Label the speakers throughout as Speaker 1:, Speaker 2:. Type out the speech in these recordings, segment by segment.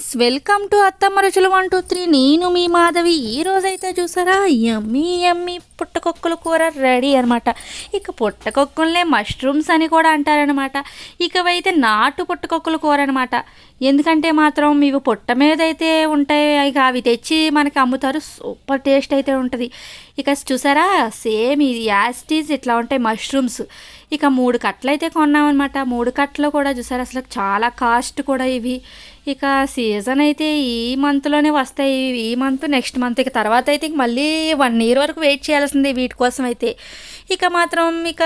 Speaker 1: Friends welcome to అత్తమ్మ రుచులు one two three. నేను మీ మాధవి. ఈ రోజైతే చూసారా? యమ్మీ యమ్మీ. పుట్టకొక్కుల కూర రెడీ అనమాట ఇక పుట్టకొక్కులనే మష్రూమ్స్ అని కూడా అంటారనమాట ఇకవైతే నాటు పుట్టకొక్కుల కూర అనమాట ఎందుకంటే మాత్రం ఇవి పుట్ట మీద అయితే ఉంటాయి. ఇక అవి తెచ్చి మనకి అమ్ముతారు. సూపర్ టేస్ట్ అయితే ఉంటుంది. ఇక చూసారా? సేమ్ ఇది యాస్టీస్ ఇట్లా ఉంటాయి మష్రూమ్స్ ఇక మూడు కట్టలు అయితే కొన్నామన్నమాట. మూడు కట్టలు కూడా చూసారు అసలు చాలా కాస్ట్ కూడా ఇవి. ఇక సీజన్ అయితే ఈ మంత్లోనే వస్తాయి. ఈ మంత్ నెక్స్ట్ మంత్ ఇక తర్వాత అయితే ఇక మళ్ళీ వన్ ఇయర్ వరకు వెయిట్ చేయాల్సిందే వీటి కోసం అయితే. ఇక మాత్రం ఇక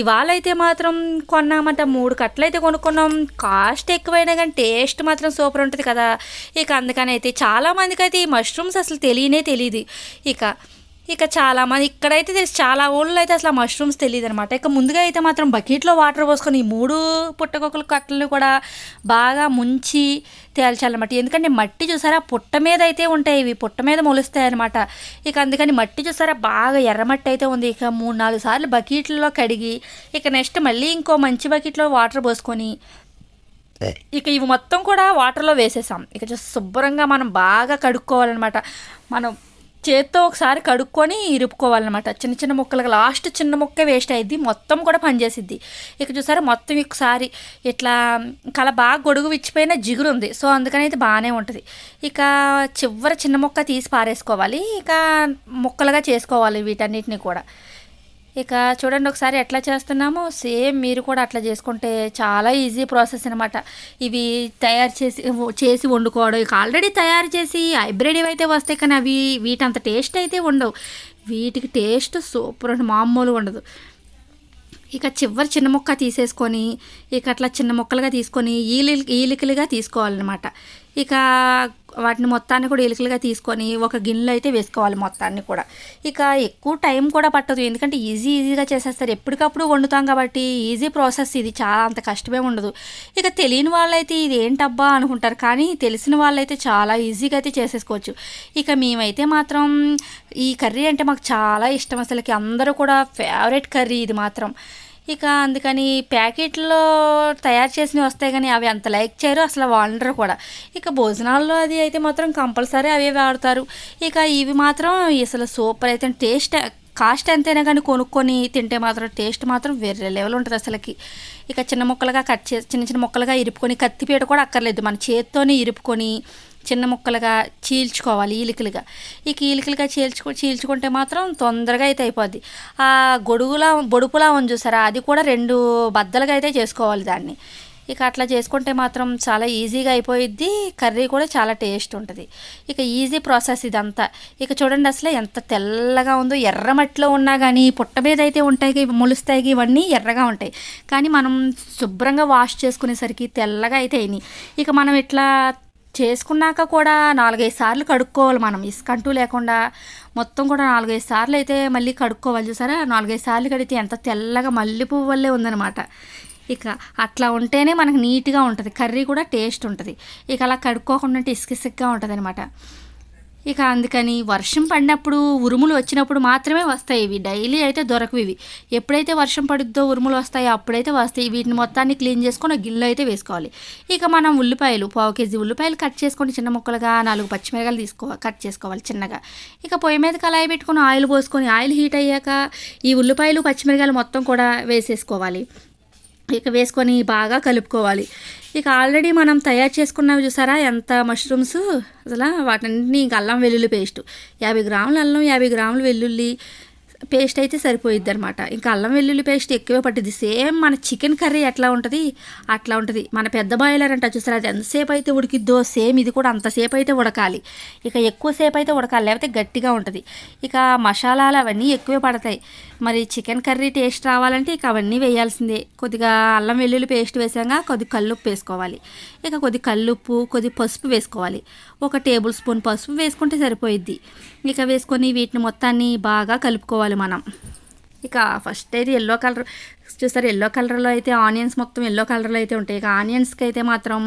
Speaker 1: ఇవాళ అయితే మాత్రం కొన్నామంట. మూడు కట్టలు అయితే కొనుక్కున్నాం. కాస్ట్ ఎక్కువైనా కానీ టేస్ట్ మాత్రం సూపర్ ఉంటుంది కదా. ఇక అందుకని అయితే చాలామందికి అయితే ఈ మష్రూమ్స్ అసలు తెలియనే తెలియదు ఇక ఇక చాలా మంది ఇక్కడైతే తెలుసు చాలా ఊళ్ళో అయితే అసలు మష్రూమ్స్ తెలియదు అనమాట ఇక ముందుగా అయితే మాత్రం బకెట్లో వాటర్ పోసుకొని ఈ మూడు పుట్టకొక్కల కట్టలను కూడా బాగా ముంచి తేల్చాలన్నమాట. ఎందుకంటే మట్టి చూసారా పుట్ట మీద అయితే ఉంటాయి ఇవి. పుట్ట మీద మొలుస్తాయి అనమాట ఇక అందుకని మట్టి చూసారా బాగా ఎర్రమట్టి అయితే ఉంది. ఇక మూడు నాలుగు సార్లు బకెట్లలో కడిగి ఇక నెక్స్ట్ మళ్ళీ ఇంకో మంచి బకెట్లో వాటర్ పోసుకొని ఇక ఇవి మొత్తం కూడా వాటర్లో వేసేసాం. ఇక శుభ్రంగా మనం బాగా కడుక్కోవాలన్నమాట. మనం చేత్తో ఒకసారి కడుక్కొని ఇరుపుకోవాలన్నమాట. చిన్న చిన్న ముక్కలుగా లాస్ట్ చిన్న ముక్క వేస్ట్ అయ్యిద్ది మొత్తం కూడా పనిచేసిద్ది. ఇక చూసారా మొత్తం ఒకసారి ఇట్లా కల బాగా గొడుగు విచ్చిపోయిన జిగురు ఉంది. సో అందుకని అయితే బాగానే ఉంటుంది. ఇక చివరి చిన్న ముక్క తీసి పారేసుకోవాలి. ఇక ముక్కలుగా చేసుకోవాలి వీటన్నిటిని కూడా. ఇక చూడండి ఒకసారి ఎట్లా చేస్తున్నామో. సేమ్ మీరు కూడా అట్లా చేసుకుంటే చాలా ఈజీ ప్రాసెస్ అనమాట ఇవి తయారు చేసి చేసి వండుకోవడం. ఇక ఆల్రెడీ తయారు చేసి హైబ్రిడ్ అయితే వస్తాయి కానీ అవి వీటంత టేస్ట్ అయితే ఉండవు. వీటికి టేస్ట్ సూపర్ అండి. మామూలు ఉండదు. ఇక చివరి చిన్న ముక్క తీసేసుకొని ఇక అట్లా చిన్న ముక్కలుగా తీసుకొని ఈలి ఈలికలుగా తీసుకోవాలన్నమాట. ఇక వాటిని మొత్తాన్ని కూడా ఎలుకలుగా తీసుకొని ఒక గిన్నెలో అయితే వేసుకోవాలి మొత్తాన్ని కూడా. ఇక ఎక్కువ టైం కూడా పట్టదు. ఎందుకంటే ఈజీ ఈజీగా చేసేస్తారు. ఎప్పటికప్పుడు వండుతాం కాబట్టి ఈజీ ప్రాసెస్ ఇది. చాలా అంత కష్టమే ఉండదు. ఇక తెలియని వాళ్ళైతే ఇది ఏంటబ్బా అనుకుంటారు. కానీ తెలిసిన వాళ్ళైతే చాలా ఈజీగా అయితే చేసేసుకోవచ్చు. ఇక మేమైతే మాత్రం ఈ కర్రీ అంటే మాకు చాలా ఇష్టం. అసలుకి అందరూ కూడా ఫేవరెట్ కర్రీ ఇది మాత్రం. ఇక అందుకని ప్యాకెట్లో తయారు చేసినవి వస్తాయి కానీ అవి అంత లైక్ చేయరు అసలు వండరు కూడా. ఇక భోజనాల్లో అది అయితే మాత్రం కంపల్సరీ అవే వాడతారు. ఇక ఇవి మాత్రం అసలు సూపర్ అయితే టేస్ట్ కాస్ట్ ఎంతైనా కానీ కొనుక్కొని తింటే మాత్రం టేస్ట్ మాత్రం వేరే లెవెల్ ఉంటుంది అసలుకి. ఇక చిన్న ముక్కలుగా కట్ చేసి చిన్న చిన్న ముక్కలుగా ఇరుపుకొని కత్తిపీట కూడా అక్కర్లేదు. మన చేత్తోనే ఇరుపుకొని చిన్న ముక్కలుగా చీల్చుకోవాలి ఈలికలుగా ఇక ఈలికలుగా చీల్చుకో చీల్చుకుంటే మాత్రం తొందరగా అయితే అయిపోద్ది. ఆ గొడుగులా బొడుపులా ఉంది చూసారా? అది కూడా రెండు బద్దలుగా అయితే చేసుకోవాలి దాన్ని. ఇక అట్లా చేసుకుంటే మాత్రం చాలా ఈజీగా అయిపోయిద్ది. కర్రీ కూడా చాలా టేస్ట్ ఉంటుంది. ఇక ఈజీ ప్రాసెస్ ఇదంతా. ఇక చూడండి అసలు ఎంత తెల్లగా ఉందో. ఎర్రమట్టిలో ఉన్నా కానీ పుట్ట మీద అయితే ఉంటాయి మొలుస్తాయి ఇవన్నీ ఎర్రగా ఉంటాయి. కానీ మనం శుభ్రంగా వాష్ చేసుకునేసరికి తెల్లగా అయితే అయినాయి. ఇక మనం ఇట్లా చేసుకున్నాక కూడా నాలుగైదు సార్లు కడుక్కోవాలి మనం. ఇసుకంటూ లేకుండా మొత్తం కూడా నాలుగైదు సార్లు అయితే మళ్ళీ కడుక్కోవాలి చూసారా? నాలుగైదు సార్లు కడితే ఎంత తెల్లగా మల్లెపువ్వు వల్లే ఉందనమాట ఇక అట్లా ఉంటేనే మనకు నీట్గా ఉంటుంది. కర్రీ కూడా టేస్ట్ ఉంటుంది. ఇక అలా కడుక్కోకుండా ఉంటే ఇసుక ఇసుకగా ఉంటుంది అనమాట ఇక అందుకని వర్షం పడినప్పుడు ఉరుములు వచ్చినప్పుడు మాత్రమే వస్తాయి. ఇవి డైలీ అయితే దొరకవు ఇవి. ఎప్పుడైతే వర్షం పడుద్దో ఉరుములు వస్తాయో అప్పుడైతే వస్తాయి. వీటిని మొత్తాన్ని క్లీన్ చేసుకొని గిన్నెలో అయితే వేసుకోవాలి. ఇక మనం ఉల్లిపాయలు పావు కేజీ ఉల్లిపాయలు కట్ చేసుకొని చిన్న ముక్కలుగా నాలుగు పచ్చిమిరకాయలు తీసుకో కట్ చేసుకోవాలి చిన్నగా. ఇక పొయ్యి మీద కళాయి పెట్టుకొని ఆయిల్ పోసుకొని ఆయిల్ హీట్ అయ్యాక ఈ ఉల్లిపాయలు పచ్చిమిరకాయలు మొత్తం కూడా వేసేసుకోవాలి. ఇక వేసుకొని బాగా కలుపుకోవాలి. ఇక ఆల్రెడీ మనం తయారు చేసుకున్నవి చూసారా? ఎంత మష్రూమ్స్ అసలు వాటన్నింటినీ ఇంక అల్లం వెల్లుల్లి పేస్ట్. యాభై గ్రాములు అల్లం యాభై గ్రాములు వెల్లుల్లి పేస్ట్ అయితే సరిపోయిద్ది అనమాట ఇంకా అల్లం వెల్లుల్లి పేస్ట్ ఎక్కువే పట్టింది సేమ్ మన చికెన్ కర్రీ ఎట్లా ఉంటుంది? అట్లా ఉంటుంది. మన పెద్ద బాయిలర్ అంట చూసారా? అది ఎంతసేపు అయితే ఉడికిద్దో సేమ్ ఇది కూడా అంతసేపు అయితే ఉడకాలి. ఇక ఎక్కువసేపు అయితే ఉడకాలి. లేకపోతే గట్టిగా ఉంటుంది. ఇక మసాలాలు అవన్నీ ఎక్కువే పడతాయి. మరి చికెన్ కర్రీ టేస్ట్ రావాలంటే ఇక అవన్నీ వేయాల్సిందే. కొద్దిగా అల్లం వెల్లుల్లి పేస్ట్ వేసాక కొద్ది కల్లుప్పు వేసుకోవాలి. ఇక కొద్ది కల్లుప్పు కొద్ది పసుపు వేసుకోవాలి. ఒక టేబుల్ స్పూన్ పసుపు వేసుకుంటే సరిపోయిద్ది. ఇక వేసుకొని వీటిని మొత్తాన్ని బాగా కలుపుకోవాలి మనం. ఇక ఫస్ట్ అయితే ఎల్లో కలర్ చూస్తారు ఎల్లో కలర్లో అయితే ఆనియన్స్ మొత్తం ఎల్లో కలర్లో అయితే ఉంటాయి. ఇక ఆనియన్స్కి అయితే మాత్రం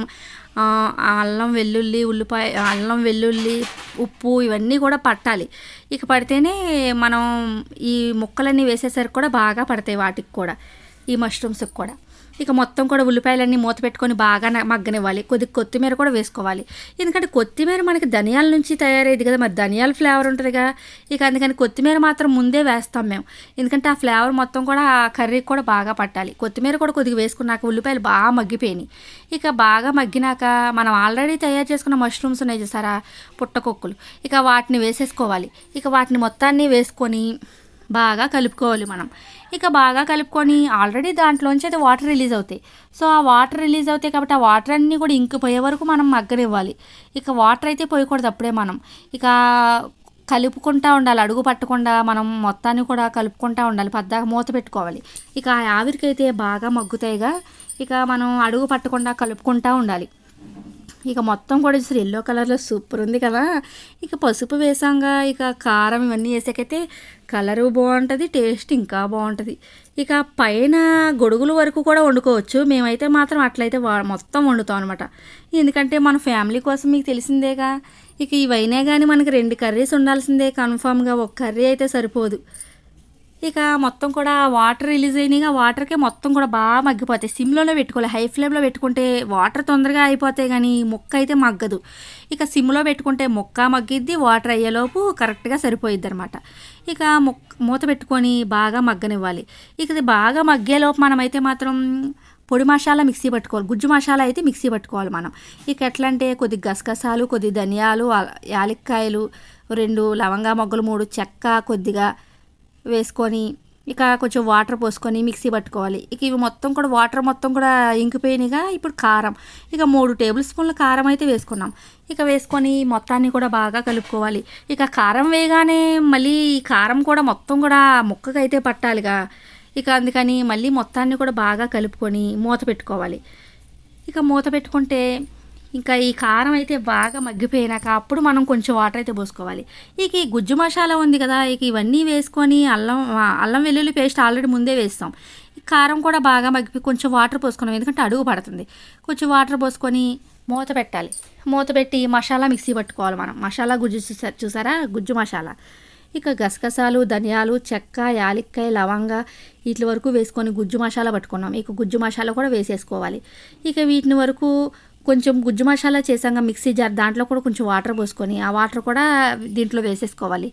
Speaker 1: అల్లం వెల్లుల్లి ఉల్లిపాయ అల్లం వెల్లుల్లి ఉప్పు ఇవన్నీ కూడా పట్టాలి. ఇక పడితేనే మనం ఈ ముక్కలన్నీ వేసేసరికి కూడా బాగా పడతాయి వాటికి కూడా ఈ మష్రూమ్స్కి కూడా. ఇక మొత్తం కూడా ఉల్లిపాయలన్నీ మూత పెట్టుకొని బాగా మగ్గనివ్వాలి. కొద్దిగా కొత్తిమీర కూడా వేసుకోవాలి. ఎందుకంటే కొత్తిమీర మనకి ధనియాల నుంచి తయారయ్యేది కదా మరి ధనియాల ఫ్లేవర్ ఉంటుందిగా ఇక అందుకని కొత్తిమీర మాత్రం ముందే వేస్తాం మేము. ఎందుకంటే ఆ ఫ్లేవర్ మొత్తం కూడా ఆ కర్రీకి కూడా బాగా పట్టాలి. కొత్తిమీర కూడా కొద్దిగా వేసుకున్నాక ఉల్లిపాయలు బాగా మగ్గిపోయినాయి. ఇక బాగా మగ్గినాక మనం ఆల్రెడీ తయారు చేసుకున్న మష్రూమ్స్ ఉన్నాయి చూసారా? పుట్టకొక్కులు. ఇక వాటిని వేసేసుకోవాలి. ఇక వాటిని మొత్తాన్ని వేసుకొని బాగా కలుపుకోవాలి మనం. ఇక బాగా కలుపుకొని ఆల్రెడీ దాంట్లోంచి అయితే వాటర్ రిలీజ్ అవుతాయి. సో ఆ వాటర్ రిలీజ్ అవుతాయి కాబట్టి ఆ వాటర్ అన్నీ కూడా ఇంకిపోయే వరకు మనం మగ్గనివ్వాలి ఇక వాటర్ అయితే పోయకూడదు అప్పుడే మనం. ఇక కలుపుకుంటా ఉండాలి అడుగు పట్టకుండా మనం మొత్తాన్ని కూడా కలుపుకుంటా ఉండాలి పద్దాక మూత పెట్టుకోవాలి. ఇక ఆ ఆవిరికైతే బాగా మగ్గుతాయిగా. ఇక మనం అడుగు పట్టకుండా కలుపుకుంటా ఉండాలి. ఇక మొత్తం కూడా చూసారు ఎల్లో కలర్లో సూపర్ ఉంది కదా. ఇక పసుపు వేసాంగా ఇక కారం ఇవన్నీ వేసాకైతే కలరు బాగుంటుంది టేస్ట్ ఇంకా బాగుంటుంది. ఇక పైన గొడుగుల వరకు కూడా వండుకోవచ్చు. మేమైతే మాత్రం అట్లయితే మొత్తం వండుతాం అనమాట ఎందుకంటే మన ఫ్యామిలీ కోసం మీకు తెలిసిందేగా ఇక ఇవైనా కానీ మనకి రెండు కర్రీస్ ఉండాల్సిందే కన్ఫామ్గా ఒక కర్రీ అయితే సరిపోదు. ఇక మొత్తం కూడా వాటర్ రిలీజ్ అయినాయి. వాటర్కే మొత్తం కూడా బాగా మగ్గిపోతాయి. సిమ్లోనే పెట్టుకోవాలి. హై ఫ్లేమ్లో పెట్టుకుంటే వాటర్ తొందరగా అయిపోతాయి కానీ ముక్క అయితే మగ్గదు. ఇక సిమ్లో పెట్టుకుంటే ముక్క మగ్గిద్ది వాటర్ అయ్యేలోపు కరెక్ట్గా సరిపోయిద్ది అనమాట ఇక ముక్ మూత పెట్టుకొని బాగా మగ్గనివ్వాలి. ఇక ఇది బాగా మగ్గేలోపు మనమైతే మాత్రం పొడి మసాలా మిక్సీ పట్టుకోవాలి. గుజ్జు మసాలా అయితే మిక్సీ పట్టుకోవాలి మనం. ఇక ఎట్లా అంటే కొద్ది గసగసాలు కొద్ది ధనియాలు యాలక్కాయలు రెండు లవంగా మొగ్గలు మూడు చెక్క కొద్దిగా వేసుకొని ఇక కొంచెం వాటర్ పోసుకొని మిక్సీ పట్టుకోవాలి. ఇక ఇవి మొత్తం కూడా వాటర్ మొత్తం కూడా ఇంకిపోయినాయిగా ఇప్పుడు కారం. ఇక మూడు టేబుల్ స్పూన్ల కారం అయితే వేసుకున్నాం. ఇక వేసుకొని మొత్తాన్ని కూడా బాగా కలుపుకోవాలి. ఇక కారం వేయగానే మళ్ళీ కారం కూడా మొత్తం కూడా ముక్కకైతే పట్టాలిగా. ఇక అందుకని మళ్ళీ మొత్తాన్ని కూడా బాగా కలుపుకొని మూత పెట్టుకోవాలి. ఇక మూత పెట్టుకుంటే ఇంకా ఈ కారం అయితే బాగా మగ్గిపోయినాక అప్పుడు మనం కొంచెం వాటర్ అయితే పోసుకోవాలి. ఇక ఈ గుజ్జు మసాలా ఉంది కదా ఇక ఇవన్నీ వేసుకొని అల్లం అల్లం వెల్లుల్లి పేస్ట్ ఆల్రెడీ ముందే వేస్తాం. ఈ కారం కూడా బాగా మగ్గిపోయి కొంచెం వాటర్ పోసుకున్నాం ఎందుకంటే అడుగు పడుతుంది. కొంచెం వాటర్ పోసుకొని మూత పెట్టాలి. మూత పెట్టి మసాలా మిక్సీ పట్టుకోవాలి మనం. మసాలా గుజ్జు చూసా చూసారా? గుజ్జు మసాలా. ఇక గసగసాలు ధనియాలు చెక్క యాలక్కాయ లవంగ వీటి వరకు వేసుకొని గుజ్జు మసాలా పట్టుకున్నాం. ఇక గుజ్జు మసాలా కూడా వేసేసుకోవాలి. ఇక వీటిని వరకు కొంచెం గుజ్జు మసాలా చేసాక మిక్సీ జార్ దాంట్లో కూడా కొంచెం వాటర్ పోసుకొని ఆ వాటర్ కూడా దీంట్లో వేసేసుకోవాలి.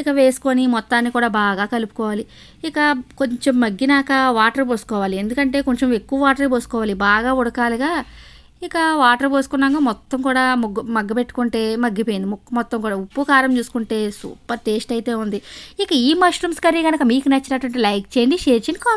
Speaker 1: ఇక వేసుకొని మొత్తాన్ని కూడా బాగా కలుపుకోవాలి. ఇక కొంచెం మగ్గినాక వాటర్ పోసుకోవాలి. ఎందుకంటే కొంచెం ఎక్కువ వాటర్ పోసుకోవాలి. బాగా ఉడకాలిగా. ఇక వాటర్ పోసుకున్నాక మొత్తం కూడా ముగ్గు మగ్గబెట్టుకుంటే మగ్గిపోయింది. ముక్కు మొత్తం కూడా ఉప్పు కారం చూసుకుంటే సూపర్ టేస్ట్ అయితే ఉంది. ఇక ఈ మష్రూమ్స్ కర్రీ కనుక మీకు నచ్చినటువంటి లైక్ చేయండి షేర్ చేయండి కామెంట్